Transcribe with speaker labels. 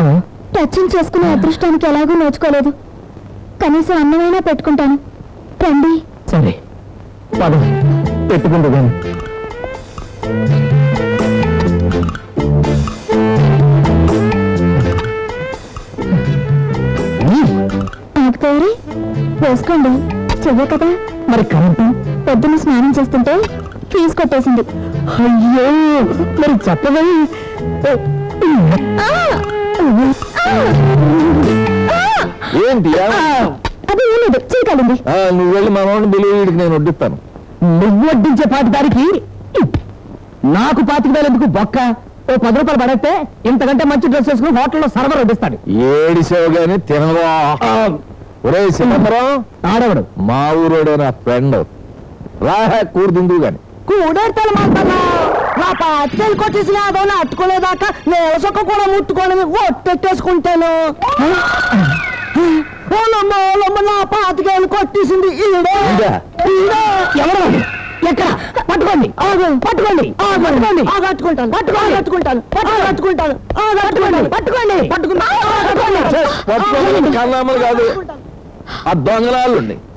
Speaker 1: Touching చేసుకునే అదృష్టానికి ఎలాగూ నోచుకోలేదు. కనీసం అన్నమైనా పెట్టుకుంటాను. రండి.
Speaker 2: సరే. పెట్టుకుంటూ కానీ
Speaker 1: వేసుకోండి. చెయ్య కదా.
Speaker 2: మరి కరెంటు?
Speaker 1: పొద్దున్న స్నానం చేస్తుంటే ఫీజు కొట్టేసింది.
Speaker 2: అయ్యో! మరి చెప్పవే.
Speaker 3: ఏంటి?
Speaker 1: అది ఏం లేదు. చేయగలండి
Speaker 3: నువ్వు వెళ్ళి మా వీడికి నేను వడ్డిస్తాను.
Speaker 2: నువ్వు వడ్డించే పాటి దానికి నాకు పాతిక వేలు ఎందుకు? బొక్క. ఓ పది రూపాయలు పడేస్తే ఇంతకంటే మంచి డ్రెస్ వేసుకుని హోటల్లో సర్వర్ వడ్డిస్తాడు.
Speaker 3: ఏడిసావు గాని తినవా ఒరే చిదంబరం
Speaker 2: ఆడవడు?
Speaker 3: మా ఊరోడే నా ఫ్రెండ్. రా కూడు తిందువు గాని
Speaker 2: కూడేర్తలు మాత్రమా. నా పాతికేలు కొట్టేసి అదో అట్టుకోలేదాకా నేను సొక్క కూడా ముట్టుకొని ఒట్టెట్టేసుకుంటాను. ఓలమ్మ ఓలమ్మ నా పాతికేలు కొట్టేసింది ఈడే. ఎవరు? ఎక్కడ? పట్టుకోండి. పట్టుకోండి. ఆ, పట్టుకోండి. ఆ, పట్టుకుంటాను పట్టుకోండి. పట్టుకుంటాను పట్టు- పట్టుకుంటాను. ఆ, పట్టుకోండి పట్టుకోండి. పట్టుకోండి
Speaker 3: కన్నామలు కాదు. ఆ దొంగలాళ్ళు